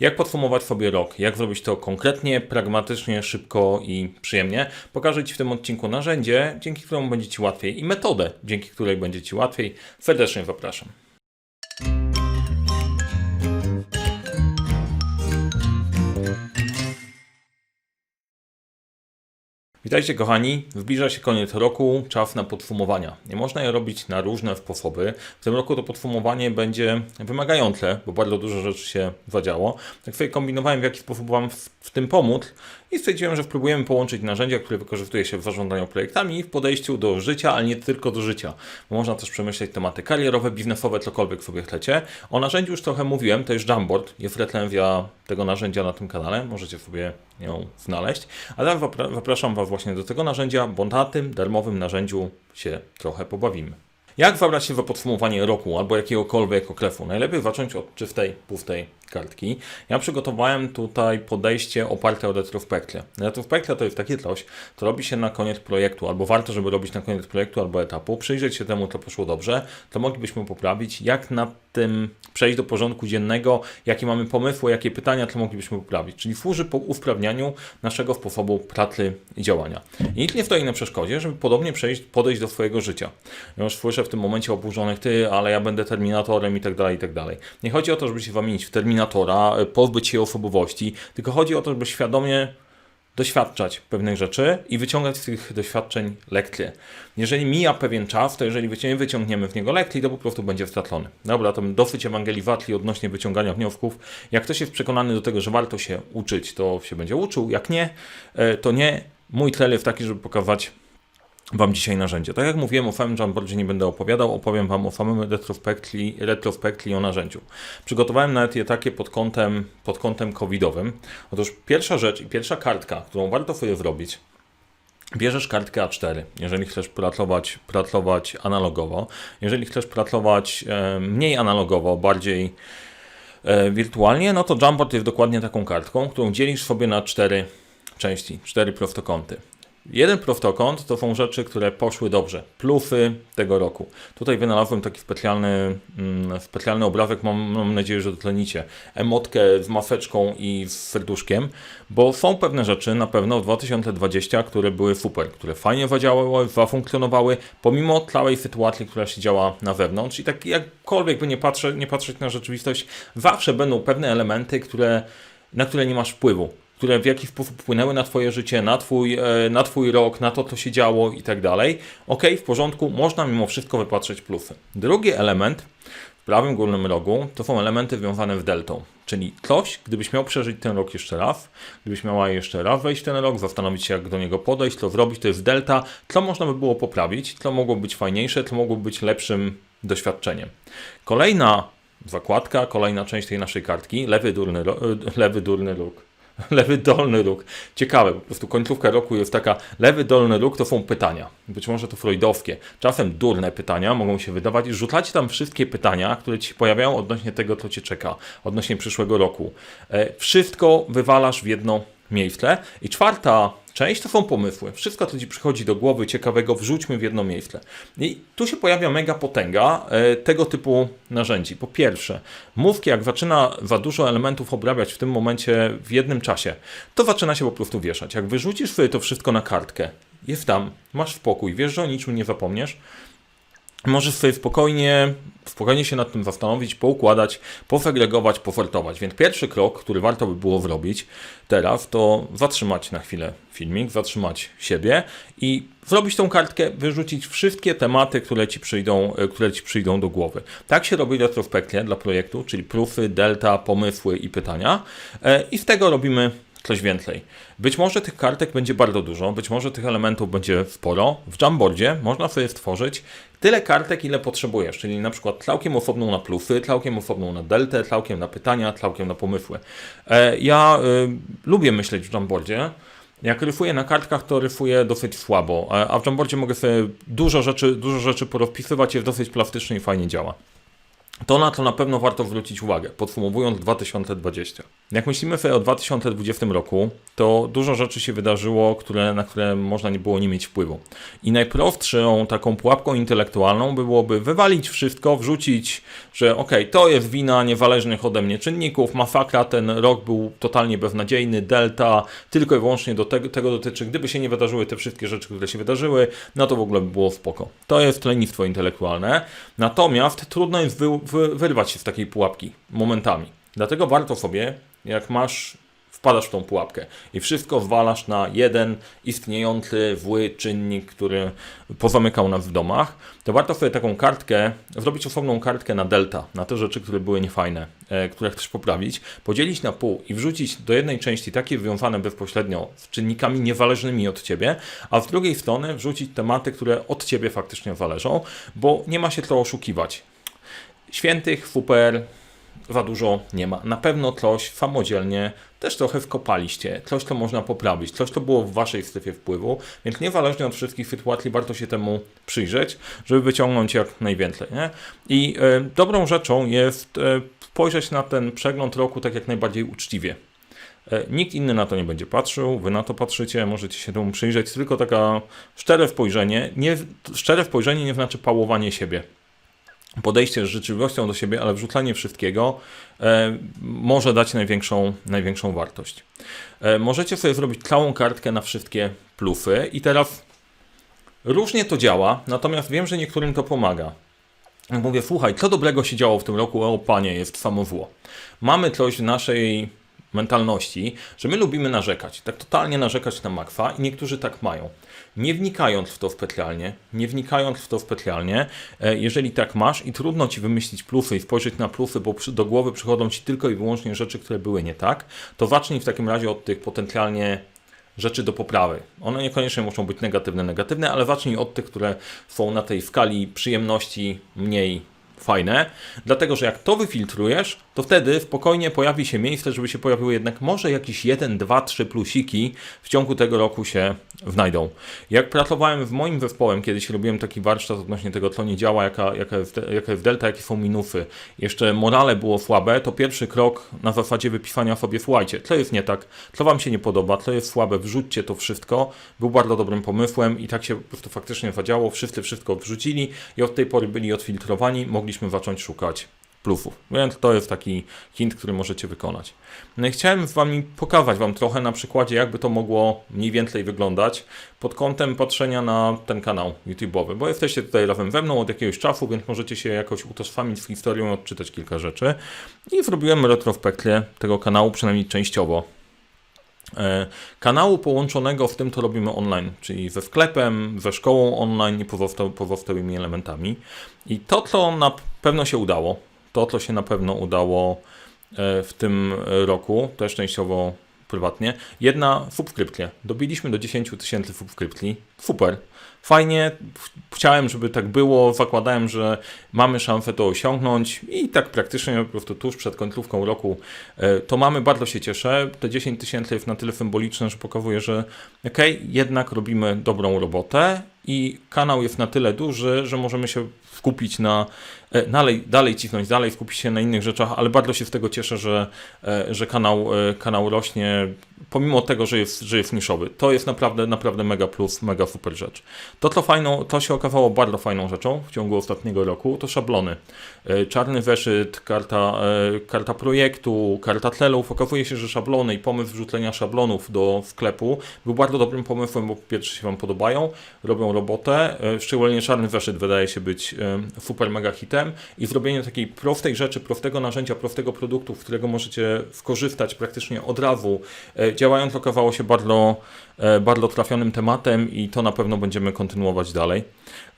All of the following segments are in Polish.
Jak podsumować sobie rok, jak zrobić to konkretnie, pragmatycznie, szybko i przyjemnie. Pokażę Ci w tym odcinku narzędzie, dzięki któremu będzie Ci łatwiej i metodę, dzięki której będzie Ci łatwiej. Serdecznie zapraszam. Witajcie kochani, zbliża się koniec roku, czas na podsumowania. Nie można je robić na różne sposoby. W tym roku to podsumowanie będzie wymagające, bo bardzo dużo rzeczy się zadziało. Tak sobie kombinowałem w jaki sposób Wam w, tym pomóc i stwierdziłem, że spróbujemy połączyć narzędzia, które wykorzystuje się w zarządzaniu projektami w podejściu do życia, ale nie tylko do życia. Można też przemyśleć tematy karierowe, biznesowe, cokolwiek sobie chcecie. O narzędziu już trochę mówiłem, to jest Jamboard, jest recenzja tego narzędzia na tym kanale, możecie sobie ją znaleźć. A teraz zapraszam Was właśnie do tego narzędzia, bo na tym darmowym narzędziu się trochę pobawimy. Jak zabrać się za podsumowanie roku albo jakiegokolwiek okresu? Najlepiej zacząć od czystej, pustej kartki. Ja przygotowałem tutaj podejście oparte o retrospekcję. Retrospekcja to jest takie coś, co robi się na koniec projektu, albo warto, żeby robić na koniec projektu albo etapu, przyjrzeć się temu, co poszło dobrze, to moglibyśmy poprawić, jak na tym przejść do porządku dziennego, jakie mamy pomysły, jakie pytania, co moglibyśmy poprawić. Czyli służy po usprawnianiu naszego sposobu pracy i działania. I nic nie stoi na przeszkodzie, żeby podobnie przejść, podejść do swojego życia. Już słyszę w tym momencie oburzonych, ty, ale ja będę terminatorem i tak dalej, i tak dalej. Nie chodzi o to, żeby się zamienić w terminator terminatora, e, pozbyć się osobowości, tylko chodzi o to, żeby świadomie doświadczać pewnych rzeczy i wyciągać z tych doświadczeń lekcje. Jeżeli mija pewien czas, to jeżeli nie wyciągniemy w niego lekcji, to po prostu będzie stracony. Dobra, to dosyć ewangelizacji odnośnie wyciągania wniosków. Jak ktoś jest przekonany do tego, że warto się uczyć, to się będzie uczył. Jak nie, e, to nie. Mój cel jest taki, żeby pokazać Wam dzisiaj narzędzie. Tak jak mówiłem o samym Jamboardzie nie będę opowiadał, opowiem Wam o samym retrospekcji, retrospekcji o narzędziu. Przygotowałem nawet je takie pod kątem, pod kątem covidowym. Otóż pierwsza rzecz i pierwsza kartka, którą warto sobie zrobić, Bierzesz kartkę A4, jeżeli chcesz pracować, pracować analogowo. Jeżeli chcesz pracować e, mniej analogowo, bardziej e, wirtualnie, no to Jamboard jest dokładnie taką kartką, którą dzielisz sobie na cztery części, cztery prostokąty. Jeden prostokąt to są rzeczy, które poszły dobrze. Plusy tego roku. Tutaj wynalazłem taki specjalny, mm, specjalny obrazek, mam, mam nadzieję, że dotlenicie. Emotkę z maseczką i z serduszkiem, bo są pewne rzeczy na pewno w 2020, które były super, które fajnie zadziałały, zafunkcjonowały, pomimo całej sytuacji, która się działa na zewnątrz. I tak jakkolwiek by nie, patrzeć, nie patrzeć na rzeczywistość, zawsze będą pewne elementy, które, na które nie masz wpływu które w jakiś sposób wpłynęły na Twoje życie, na Twój, e, na twój rok, na to, co się działo i tak dalej. Ok, w porządku, można mimo wszystko wypatrzeć plusy. Drugi element w prawym górnym rogu to są elementy związane z deltą, czyli coś, gdybyś miał przeżyć ten rok jeszcze raz, gdybyś miała jeszcze raz wejść ten rok, zastanowić się, jak do niego podejść, co zrobić, to jest delta, co można by było poprawić, co mogło być fajniejsze, co mogło być lepszym doświadczeniem. Kolejna zakładka, kolejna część tej naszej kartki, lewy durny, lewy durny róg lewy dolny róg. Ciekawe, po prostu końcówka roku jest taka, lewy dolny róg to są pytania. Być może to freudowskie. Czasem durne pytania mogą się wydawać. Rzucacie tam wszystkie pytania, które ci się pojawiają odnośnie tego, co cię czeka, odnośnie przyszłego roku. E, wszystko wywalasz w jedno miejsce. I czwarta część to są pomysły. Wszystko, co Ci przychodzi do głowy ciekawego, wrzućmy w jedno miejsce. I tu się pojawia mega potęga e, tego typu narzędzi. Po pierwsze, mówki, jak zaczyna za dużo elementów obrabiać w tym momencie w jednym czasie, to zaczyna się po prostu wieszać. Jak wyrzucisz sobie to wszystko na kartkę, jest tam, masz spokój, wiesz, że o niczym nie zapomniesz, możesz sobie spokojnie, spokojnie się nad tym zastanowić, poukładać, posegregować, pofortować. Więc pierwszy krok, który warto by było zrobić teraz, to zatrzymać na chwilę filmik, zatrzymać siebie i zrobić tą kartkę, wyrzucić wszystkie tematy, które ci przyjdą, e, które ci przyjdą do głowy. Tak się robi retrospekcja dla projektu, czyli prufy, delta, pomysły i pytania e, i z tego robimy coś więcej. Być może tych kartek będzie bardzo dużo, być może tych elementów będzie sporo. W Jamboardzie można sobie stworzyć tyle kartek, ile potrzebujesz, czyli na przykład całkiem osobną na plusy, całkiem osobną na deltę, całkiem na pytania, całkiem na pomysły. E, ja y, lubię myśleć w Jamboardzie. Jak ryfuję na kartkach, to ryfuję dosyć słabo, a w Jamboardzie mogę sobie dużo rzeczy, dużo rzeczy porozpisywać, jest dosyć plastycznie i fajnie działa. To na to na pewno warto zwrócić uwagę, podsumowując 2020. Jak myślimy o 2020 roku, to dużo rzeczy się wydarzyło, które, na które można nie było nie mieć wpływu. I najprostszą taką pułapką intelektualną byłoby wywalić wszystko, wrzucić, że ok, to jest wina niezależnych ode mnie czynników, masakra, ten rok był totalnie beznadziejny, delta, tylko i wyłącznie do tego, tego dotyczy, gdyby się nie wydarzyły te wszystkie rzeczy, które się wydarzyły, no to w ogóle by było spoko. To jest lenistwo intelektualne, natomiast trudno jest wy, wy, wyrwać się z takiej pułapki momentami. Dlatego warto sobie, jak masz wpadasz w tą pułapkę i wszystko zwalasz na jeden istniejący zły czynnik, który pozamykał nas w domach, to warto sobie taką kartkę, zrobić osobną kartkę na delta, na te rzeczy, które były niefajne, e, które chcesz poprawić, podzielić na pół i wrzucić do jednej części takie związane bezpośrednio z czynnikami niezależnymi od ciebie, a z drugiej strony wrzucić tematy, które od ciebie faktycznie zależą, bo nie ma się co oszukiwać. Świętych, super, za dużo nie ma. Na pewno coś samodzielnie też trochę wkopaliście, coś to można poprawić, coś to było w waszej strefie wpływu, więc niezależnie od wszystkich sytuacji warto się temu przyjrzeć, żeby wyciągnąć jak najwięcej. Nie? I e, dobrą rzeczą jest e, spojrzeć na ten przegląd roku tak jak najbardziej uczciwie. E, nikt inny na to nie będzie patrzył, wy na to patrzycie, możecie się temu przyjrzeć, tylko taka szczere spojrzenie, nie, szczere spojrzenie nie znaczy pałowanie siebie podejście z życzliwością do siebie, ale wrzucanie wszystkiego e, może dać największą, największą wartość. E, możecie sobie zrobić całą kartkę na wszystkie plusy i teraz różnie to działa, natomiast wiem, że niektórym to pomaga. Mówię, słuchaj, co dobrego się działo w tym roku? O panie, jest samo zło. Mamy coś w naszej mentalności, że my lubimy narzekać, tak totalnie narzekać na makwa i niektórzy tak mają. Nie wnikając w to specjalnie, nie wnikając w to specjalnie, e, jeżeli tak masz i trudno ci wymyślić plusy i spojrzeć na plusy, bo do głowy przychodzą ci tylko i wyłącznie rzeczy, które były nie tak, to zacznij w takim razie od tych potencjalnie rzeczy do poprawy. One niekoniecznie muszą być negatywne, negatywne, ale zacznij od tych, które są na tej skali przyjemności mniej fajne, dlatego że jak to wyfiltrujesz, to wtedy spokojnie pojawi się miejsce, żeby się pojawiły jednak może jakieś 1, 2, 3 plusiki. W ciągu tego roku się znajdą. Jak pracowałem w moim zespołem, kiedyś robiłem taki warsztat odnośnie tego, co nie działa, jaka, jaka, jest, jaka jest delta, jakie są minusy, jeszcze morale było słabe, to pierwszy krok na zasadzie wypisania sobie, słuchajcie, co jest nie tak, co wam się nie podoba, co jest słabe, wrzućcie to wszystko, był bardzo dobrym pomysłem i tak się po prostu faktycznie zadziało, wszyscy wszystko wrzucili i od tej pory byli odfiltrowani, mogliśmy zacząć szukać plusów. Więc to jest taki hint, który możecie wykonać. No chciałem z Wami pokazać Wam trochę na przykładzie, jakby to mogło mniej więcej wyglądać pod kątem patrzenia na ten kanał YouTube'owy, bo jesteście tutaj razem ze mną od jakiegoś czasu, więc możecie się jakoś utożsamić z historią i odczytać kilka rzeczy. I zrobiłem retrospekcję tego kanału, przynajmniej częściowo. E, kanału połączonego w tym, co robimy online, czyli ze sklepem, ze szkołą online i pozostałymi elementami. I to, co na pewno się udało, to, co się na pewno udało e, w tym roku, też częściowo prywatnie. Jedna subskrypcja. Dobiliśmy do 10 tysięcy subskrypcji. Super. Fajnie. Chciałem, żeby tak było. Zakładałem, że mamy szansę to osiągnąć i tak praktycznie po prostu tuż przed końcówką roku e, to mamy. Bardzo się cieszę. Te 10 tysięcy jest na tyle symboliczne, że pokazuje, że ok, jednak robimy dobrą robotę i kanał jest na tyle duży, że możemy się skupić na, e, dalej, dalej cisnąć, dalej skupić się na innych rzeczach, ale bardzo się z tego cieszę, że, e, że kanał, e, kanał rośnie, pomimo tego, że jest, że jest niszowy. To jest naprawdę, naprawdę mega plus, mega super rzecz. To, co fajną, to się okazało bardzo fajną rzeczą w ciągu ostatniego roku, to szablony. Czarny weszyt, karta, karta projektu, karta celów. Okazuje się, że szablony i pomysł wrzucenia szablonów do sklepu był bardzo dobrym pomysłem, bo pierwsze się Wam podobają, robią robotę. Szczególnie czarny weszyt wydaje się być super mega hitem i zrobienie takiej prostej rzeczy, prostego narzędzia, prostego produktu, w którego możecie skorzystać praktycznie od razu, e, działając okazało się bardzo, e, bardzo trafionym tematem i to na pewno będziemy kontynuować dalej.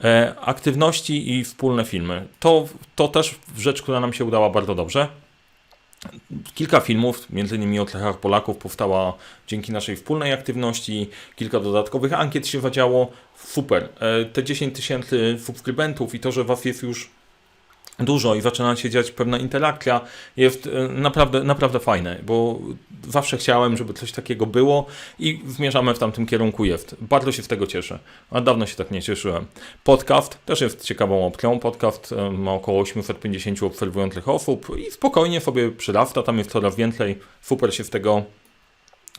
E, aktywności i wspólne filmy. To, to też rzecz, która nam się udała bardzo dobrze. Kilka filmów, innymi o cechach Polaków, powstała dzięki naszej wspólnej aktywności. Kilka dodatkowych ankiet się zadziało. Super. E, te 10 tysięcy subskrybentów i to, że Was jest już dużo i zaczyna się dziać pewna interakcja, jest e, naprawdę, naprawdę fajne, bo zawsze chciałem, żeby coś takiego było i zmierzamy w tamtym kierunku jest. Bardzo się z tego cieszę. A dawno się tak nie cieszyłem. Podcast też jest ciekawą opcją. Podcast e, ma około 850 obserwujących osób i spokojnie sobie przyrasta, tam jest coraz więcej. Super się z tego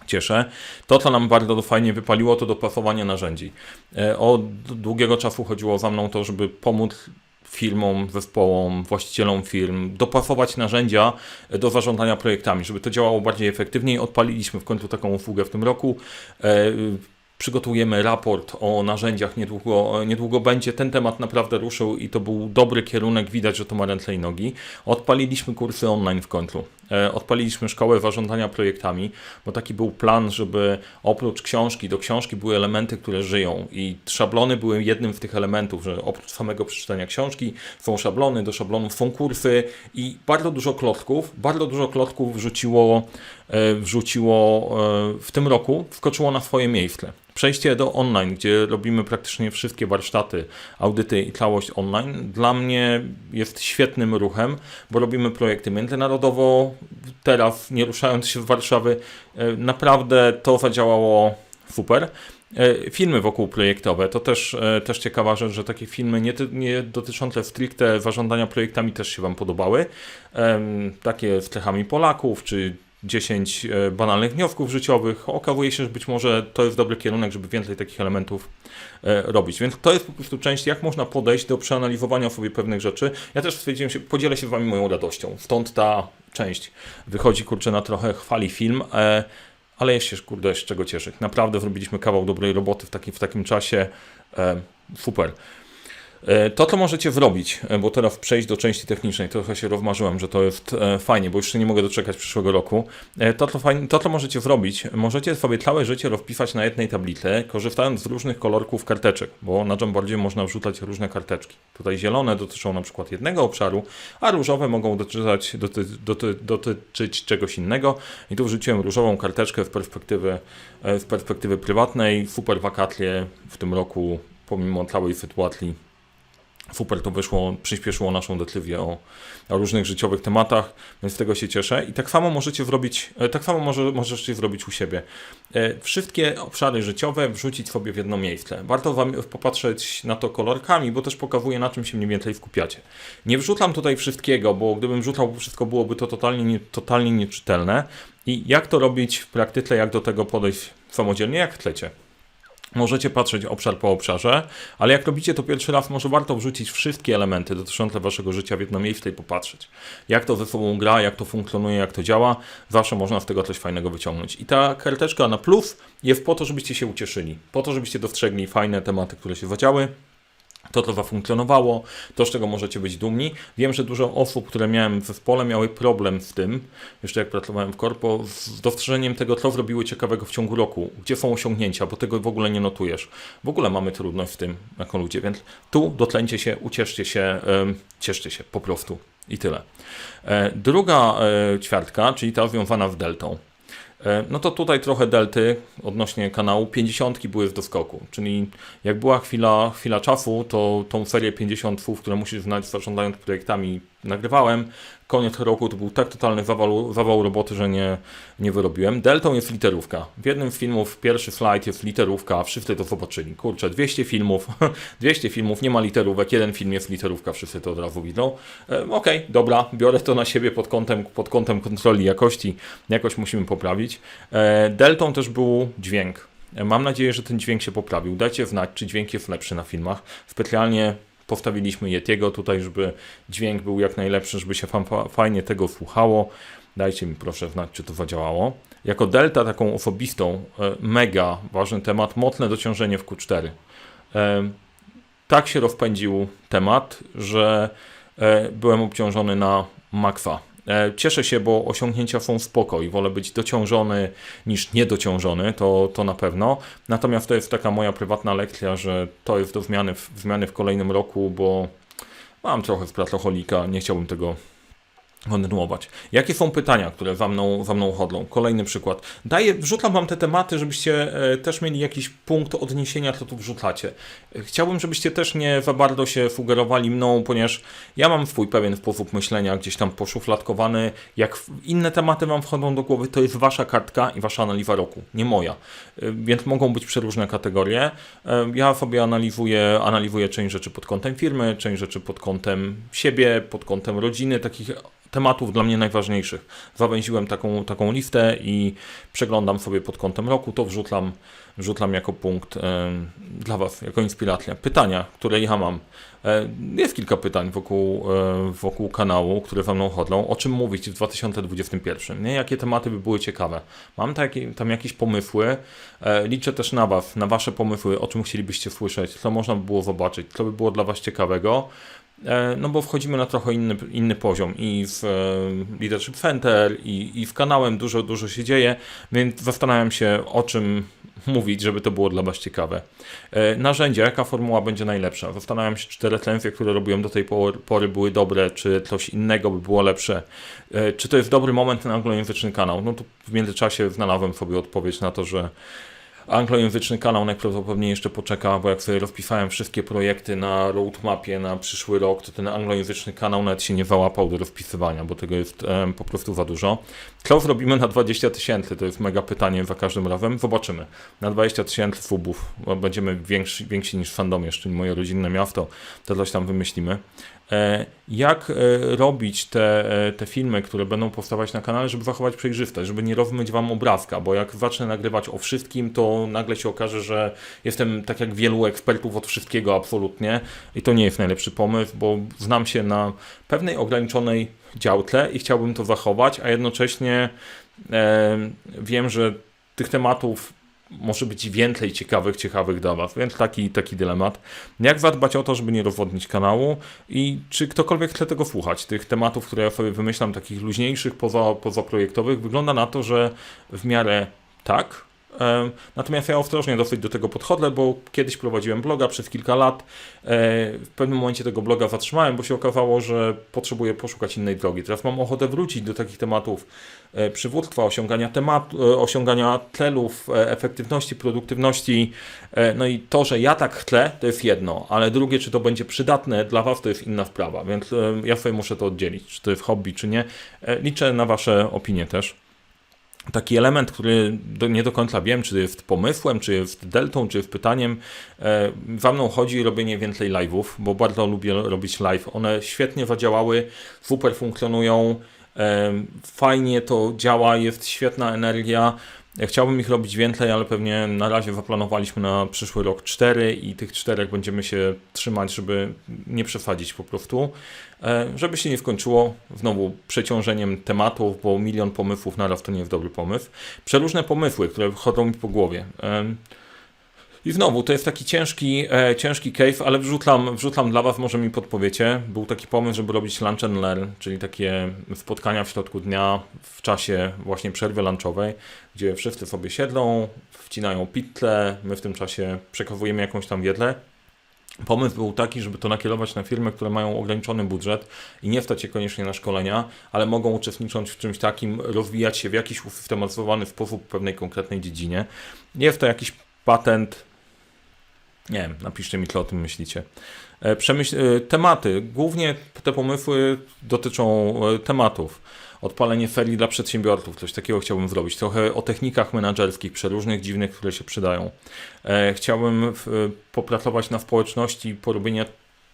cieszę. To, co nam bardzo fajnie wypaliło, to dopasowanie narzędzi. E, od długiego czasu chodziło za mną to, żeby pomóc firmom, zespołom, właścicielom firm dopasować narzędzia do zarządzania projektami, żeby to działało bardziej efektywnie. Odpaliliśmy w końcu taką usługę w tym roku. E, przygotujemy raport o narzędziach, niedługo, niedługo będzie. Ten temat naprawdę ruszył i to był dobry kierunek, widać, że to ma ręce i nogi. Odpaliliśmy kursy online w końcu. E, odpaliliśmy szkołę zarządzania projektami, bo taki był plan, żeby oprócz książki, do książki były elementy, które żyją i szablony były jednym z tych elementów, że oprócz samego przeczytania książki są szablony, do szablonów są kursy i bardzo dużo klocków, bardzo dużo klocków wrzuciło, e, wrzuciło e, w tym roku, wskoczyło na swoje miejsce. Przejście do online, gdzie robimy praktycznie wszystkie warsztaty, audyty i całość online, dla mnie jest świetnym ruchem, bo robimy projekty międzynarodowo, teraz nie ruszając się w Warszawy, e, naprawdę to zadziałało super. E, filmy wokół projektowe, to też, e, też ciekawa rzecz, że takie filmy nie, nie dotyczące stricte zarządzania projektami też się Wam podobały. Takie z cechami Polaków, czy 10 e, banalnych wniosków życiowych. Okazuje się, że być może to jest dobry kierunek, żeby więcej takich elementów e, robić. Więc to jest po prostu część, jak można podejść do przeanalizowania sobie pewnych rzeczy. Ja też stwierdziłem się, podzielę się z Wami moją radością. Stąd ta część wychodzi, kurczę, na trochę chwali film, e, ale jeszcze, kurde, z czego cieszyć. Naprawdę zrobiliśmy kawał dobrej roboty w takim, w takim czasie. Super. E, to, co możecie zrobić, e, bo teraz przejść do części technicznej, trochę się rozmarzyłem, że to jest e, fajnie, bo już nie mogę doczekać przyszłego roku. To, co, fajnie, to, co możecie zrobić, możecie sobie całe życie rozpisać na jednej tablicy, korzystając z różnych kolorków karteczek, bo na Jamboardzie można wrzucać różne karteczki. Tutaj zielone dotyczą na przykład jednego obszaru, a różowe mogą dotyczyć, doty, doty, dotyczyć czegoś innego. I tu wrzuciłem różową karteczkę z perspektywy, z perspektywy prywatnej. Super wakacje w tym roku, pomimo całej sytuacji super to wyszło, przyspieszyło naszą decyzję o, o, różnych życiowych tematach, więc z tego się cieszę. I tak samo możecie zrobić, e, tak samo może, możecie zrobić u siebie. E, wszystkie obszary życiowe wrzucić sobie w jedno miejsce. Warto Wam popatrzeć na to kolorkami, bo też pokazuje, na czym się mniej więcej skupiacie. Nie wrzucam tutaj wszystkiego, bo gdybym wrzucał wszystko, byłoby to totalnie, nie, totalnie nieczytelne. I jak to robić w praktyce, jak do tego podejść samodzielnie, jak chcecie. Możecie patrzeć obszar po obszarze, ale jak robicie to pierwszy raz, może warto wrzucić wszystkie elementy dotyczące waszego życia w jedno miejsce i popatrzeć, jak to ze sobą gra, jak to funkcjonuje, jak to działa. Zawsze można z tego coś fajnego wyciągnąć. I ta karteczka na plus jest po to, żebyście się ucieszyli, po to, żebyście dostrzegli fajne tematy, które się zadziały, to, co zafunkcjonowało, to, z czego możecie być dumni. Wiem, że dużo osób, które miałem w zespole, miały problem z tym, jeszcze jak pracowałem w korpo, z dostrzeżeniem tego, co zrobiły ciekawego w ciągu roku, gdzie są osiągnięcia, bo tego w ogóle nie notujesz. W ogóle mamy trudność z tym jako ludzie, więc tu dotlęcie się, ucieszcie się, yy, cieszcie się po prostu i tyle. E, druga e, ćwiartka, czyli ta związana z deltą. E, no to tutaj trochę delty odnośnie kanału. 50 były w doskoku, czyli jak była chwila, chwila czasu, to tą serię 50 słów, które musisz znać zarządzając projektami nagrywałem. Koniec roku to był tak totalny zawał, zawał roboty, że nie, nie wyrobiłem. Deltą jest literówka. W jednym z filmów pierwszy slajd jest literówka, wszyscy to zobaczyli. Kurczę, 200 filmów, 200 filmów, nie ma literówek, jeden film jest literówka, wszyscy to od razu widzą. E, Okej, okay, dobra, biorę to na siebie pod kątem, pod kątem kontroli jakości, jakoś musimy poprawić. E, deltą też był dźwięk. E, mam nadzieję, że ten dźwięk się poprawił. Dajcie znać, czy dźwięk jest lepszy na filmach. Specjalnie postawiliśmy Yetiego tutaj, żeby dźwięk był jak najlepszy, żeby się fajnie tego słuchało. Dajcie mi proszę znać, czy to zadziałało. Jako delta taką osobistą, e, mega ważny temat, mocne dociążenie w Q4. E, tak się rozpędził temat, że e, byłem obciążony na makwa E, cieszę się, bo osiągnięcia są spoko i wolę być dociążony niż niedociążony, to, to na pewno. Natomiast to jest taka moja prywatna lekcja, że to jest do zmiany w, zmiany w kolejnym roku, bo mam trochę z pracoholika, nie chciałbym tego kontynuować. Jakie są pytania, które wam mną, wam mną chodlą? Kolejny przykład. Daję, wrzucam wam te tematy, żebyście e, też mieli jakiś punkt odniesienia, co tu wrzucacie. E, Chciałbym, żebyście też nie za bardzo się sugerowali mną, ponieważ ja mam swój pewien sposób myślenia, gdzieś tam poszufladkowany. Jak inne tematy wam wchodzą do głowy, to jest wasza kartka i wasza analiza roku, nie moja. E, Więc mogą być przeróżne kategorie. Ja sobie analizuję, analizuję część rzeczy pod kątem firmy, część rzeczy pod kątem siebie, pod kątem rodziny, takich tematów dla mnie najważniejszych. Zawęziłem taką, taką listę i przeglądam sobie pod kątem roku, to wrzucam, wrzucam jako punkt e, dla Was, jako inspiracja. Pytania, które ja mam. E, jest kilka pytań wokół, e, wokół kanału, które za mną chodzą. O czym mówić w 2021? Nie? Jakie tematy by były ciekawe? Mam tam jakieś pomysły. E, liczę też na Was, na Wasze pomysły, o czym chcielibyście słyszeć, co można by było zobaczyć, co by było dla Was ciekawego. E, No bo wchodzimy na trochę inny, inny poziom i w e, Leadership Center i, i w kanałem dużo, dużo się dzieje, więc zastanawiam się o czym mówić, żeby to było dla Was ciekawe. E, Narzędzia, jaka formuła będzie najlepsza? Zastanawiam się, czy te recenzje, które robiłem do tej por- pory były dobre, czy coś innego by było lepsze. Czy to jest dobry moment na anglojęzyczny kanał? No to w międzyczasie znalazłem sobie odpowiedź na to, że anglojęzyczny kanał najprawdopodobniej jeszcze poczeka, bo jak sobie rozpisałem wszystkie projekty na roadmapie na przyszły rok, to ten anglojęzyczny kanał nawet się nie załapał do rozpisywania, bo tego jest po prostu za dużo. Co zrobimy na 20 tysięcy? To jest mega pytanie za każdym razem. Zobaczymy. Na 20 tysięcy subów będziemy więksi, więksi niż fandom jeszcze moje rodzinne miasto, to coś tam wymyślimy. E, Jak e, robić te, e, te filmy, które będą powstawać na kanale, żeby zachować przejrzystość, żeby nie rozmyć wam obrazka, bo jak zacznę nagrywać o wszystkim, to nagle się okaże, że jestem tak jak wielu ekspertów od wszystkiego absolutnie i to nie jest najlepszy pomysł, bo znam się na pewnej ograniczonej działce i chciałbym to zachować, a jednocześnie e, wiem, że tych tematów może być więcej ciekawych, ciekawych Was, więc taki, taki dylemat. Jak zadbać o to, żeby nie rozwodnić kanału i czy ktokolwiek chce tego słuchać, tych tematów, które ja sobie wymyślam, takich luźniejszych, poza, pozaprojektowych, wygląda na to, że w miarę tak. Natomiast ja ostrożnie dosyć do tego podchodzę, bo kiedyś prowadziłem bloga przez kilka lat. E, W pewnym momencie tego bloga zatrzymałem, bo się okazało, że potrzebuję poszukać innej drogi. Teraz mam ochotę wrócić do takich tematów e, przywództwa, osiągania tematu, e, osiągania celów, efektywności, produktywności. No i to, że ja tak chcę, to jest jedno, ale drugie, czy to będzie przydatne dla Was, to jest inna sprawa, więc ja sobie muszę to oddzielić, czy to jest hobby, czy nie. Liczę na Wasze opinie też taki element, który do, nie do końca wiem, czy jest pomysłem, czy jest deltą, czy jest pytaniem. E, za mną chodzi robienie więcej live'ów, bo bardzo lubię robić live. One świetnie zadziałały, super funkcjonują, e, fajnie to działa, jest świetna energia. Chciałbym ich robić więcej, ale pewnie na razie zaplanowaliśmy na przyszły rok cztery i tych czterech będziemy się trzymać, żeby nie przesadzić po prostu. E, Żeby się nie skończyło znowu przeciążeniem tematów, bo milion pomysłów naraz to nie jest dobry pomysł. Przeróżne pomysły, które chodzą mi po głowie. I znowu, to jest taki ciężki, e, ciężki cave, ale wrzucam, wrzucam dla Was, może mi podpowiecie. Był taki pomysł, żeby robić lunch and learn, czyli takie spotkania w środku dnia, w czasie właśnie przerwy lunchowej, gdzie wszyscy sobie siedlą, wcinają pizzę, my w tym czasie przekazujemy jakąś tam wiedzę. Pomysł był taki, żeby to nakierować na firmy, które mają ograniczony budżet i nie stać się koniecznie na szkolenia, ale mogą uczestniczyć w czymś takim, rozwijać się w jakiś usystematyzowany sposób w pewnej konkretnej dziedzinie. Nie jest to jakiś patent. Nie wiem, napiszcie mi, co o tym myślicie. E, Przemyśl, e, tematy. Głównie te pomysły dotyczą e, tematów. Odpalenie ferii dla przedsiębiorców, coś takiego chciałbym zrobić. Trochę o technikach menedżerskich, przeróżnych, dziwnych, które się przydają. Chciałbym popracować na społeczności, porobienia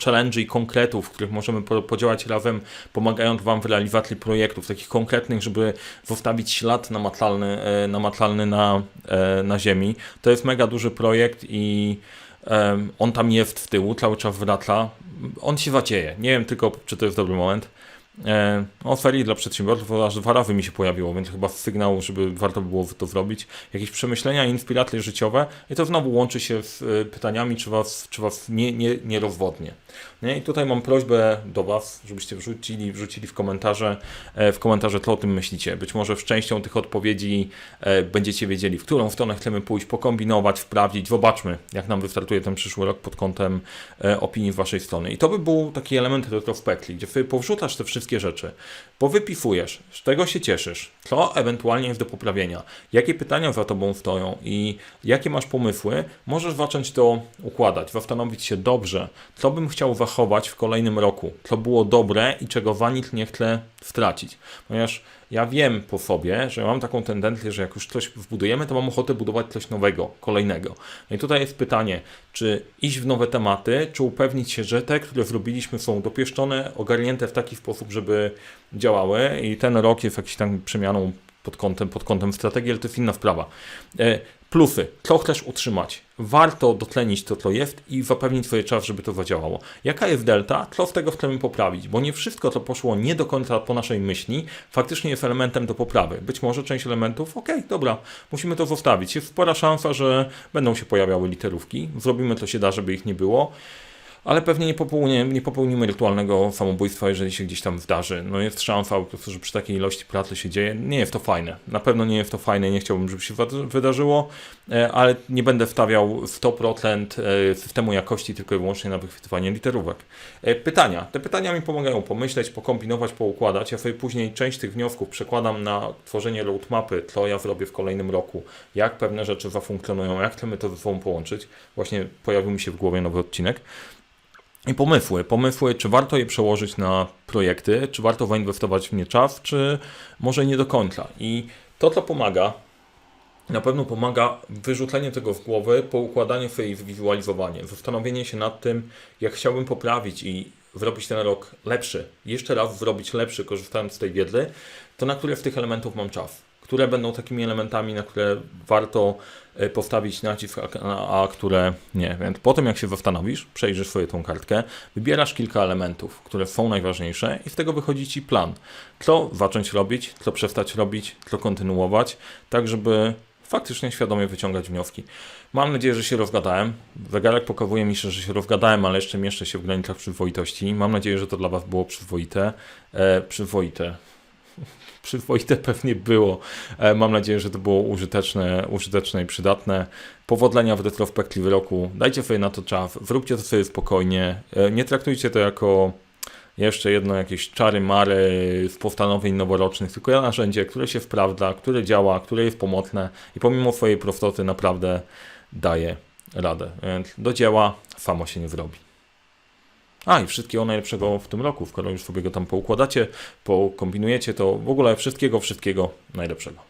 challenge i konkretów, w których możemy po, podziałać razem, pomagając Wam w realizacji projektów, takich konkretnych, żeby zostawić ślad namacalny, namacalny na, na ziemi. To jest mega duży projekt i on tam jest w tyłu, cały czas wraca. On się wadzieje. Nie wiem tylko, czy to jest dobry moment. E, o ferii dla przedsiębiorców aż dwa razy mi się pojawiło, więc chyba sygnał, żeby warto by było to zrobić. Jakieś przemyślenia, inspiracje życiowe i to znowu łączy się z e, pytaniami, czy was, czy was nie, nie, nie rozwodnie. Nie? I tutaj mam prośbę do was, żebyście wrzucili, wrzucili w komentarze, e, w komentarze, co o tym myślicie. Być może w częścią tych odpowiedzi e, będziecie wiedzieli, w którą stronę chcemy pójść, pokombinować, sprawdzić. Zobaczmy, jak nam wystartuje ten przyszły rok pod kątem opinii z waszej strony. I to by był taki element retrospekcji, gdzie sobie powrzucasz te wszystkie wszystkie rzeczy, powypifujesz, z czego się cieszysz, co ewentualnie jest do poprawienia, jakie pytania za tobą stoją i jakie masz pomysły, możesz zacząć to układać, zastanowić się dobrze, co bym chciał zachować w kolejnym roku, co było dobre i czego wanit nie chcę stracić. Ponieważ ja wiem po sobie, że mam taką tendencję, że jak już coś wbudujemy, to mam ochotę budować coś nowego, kolejnego. No i tutaj jest pytanie, czy iść w nowe tematy, czy upewnić się, że te, które zrobiliśmy są dopieszczone, ogarnięte w taki sposób, żeby działały i ten rok jest jakiś tam przemianą pod kątem, pod kątem strategii, ale to jest inna sprawa. Plusy. Co chcesz utrzymać? Warto dotlenić to, co jest i zapewnić swoje czas, żeby to zadziałało. Jaka jest delta? Co z tego chcemy poprawić? Bo nie wszystko, co poszło nie do końca po naszej myśli, faktycznie jest elementem do poprawy. Być może część elementów, okej, dobra, musimy to zostawić. Jest spora szansa, że będą się pojawiały literówki. Zrobimy co się da, żeby ich nie było ale pewnie nie, popełnie, nie popełnimy rytualnego samobójstwa, jeżeli się gdzieś tam zdarzy. No jest szansa po prostu, że przy takiej ilości pracy się dzieje. Nie jest to fajne. Na pewno nie jest to fajne, nie chciałbym, żeby się wydarzyło, e, ale nie będę wstawiał 100% e, systemu jakości tylko i wyłącznie na wychwytywanie literówek. E, Pytania. Te pytania mi pomagają pomyśleć, pokombinować, poukładać. Ja sobie później część tych wniosków przekładam na tworzenie roadmapy, co ja zrobię w kolejnym roku, jak pewne rzeczy zafunkcjonują, jak chcemy to ze sobą połączyć. Właśnie pojawił mi się w głowie nowy odcinek. I pomysły. Pomysły, czy warto je przełożyć na projekty, czy warto zainwestować w nie czas, czy może nie do końca. I to, co pomaga, na pewno pomaga wyrzucenie tego z głowy, poukładanie sobie i zwizualizowanie, zastanowienie się nad tym, jak chciałbym poprawić i zrobić ten rok lepszy, jeszcze raz zrobić lepszy, korzystając z tej wiedzy, to na które z tych elementów mam czas. Które będą takimi elementami, na które warto e, postawić nacisk, a, które nie. Więc po tym, jak się zastanowisz, przejrzysz sobie tą kartkę, wybierasz kilka elementów, które są najważniejsze i z tego wychodzi Ci plan. Co zacząć robić, co przestać robić, co kontynuować, tak żeby faktycznie świadomie wyciągać wnioski. Mam nadzieję, że się rozgadałem. Zegarek pokazuje mi, że się rozgadałem, ale jeszcze mieszczę się w granicach przyzwoitości. Mam nadzieję, że to dla Was było przyzwoite. E, przyzwoite. Przyzwoite pewnie było. E, mam nadzieję, że to było użyteczne, użyteczne i przydatne. Powodzenia w retrospektywie roku. Dajcie sobie na to czas. Zróbcie to sobie spokojnie. E, nie traktujcie to jako jeszcze jedno jakieś czary mary z postanowień noworocznych, tylko narzędzie, które się sprawdza, które działa, które jest pomocne i pomimo swojej prostoty naprawdę daje radę. Więc do dzieła samo się nie zrobi. A i wszystkiego najlepszego w tym roku, skoro już sobie go tam poukładacie, pokombinujecie, to w ogóle wszystkiego, wszystkiego najlepszego.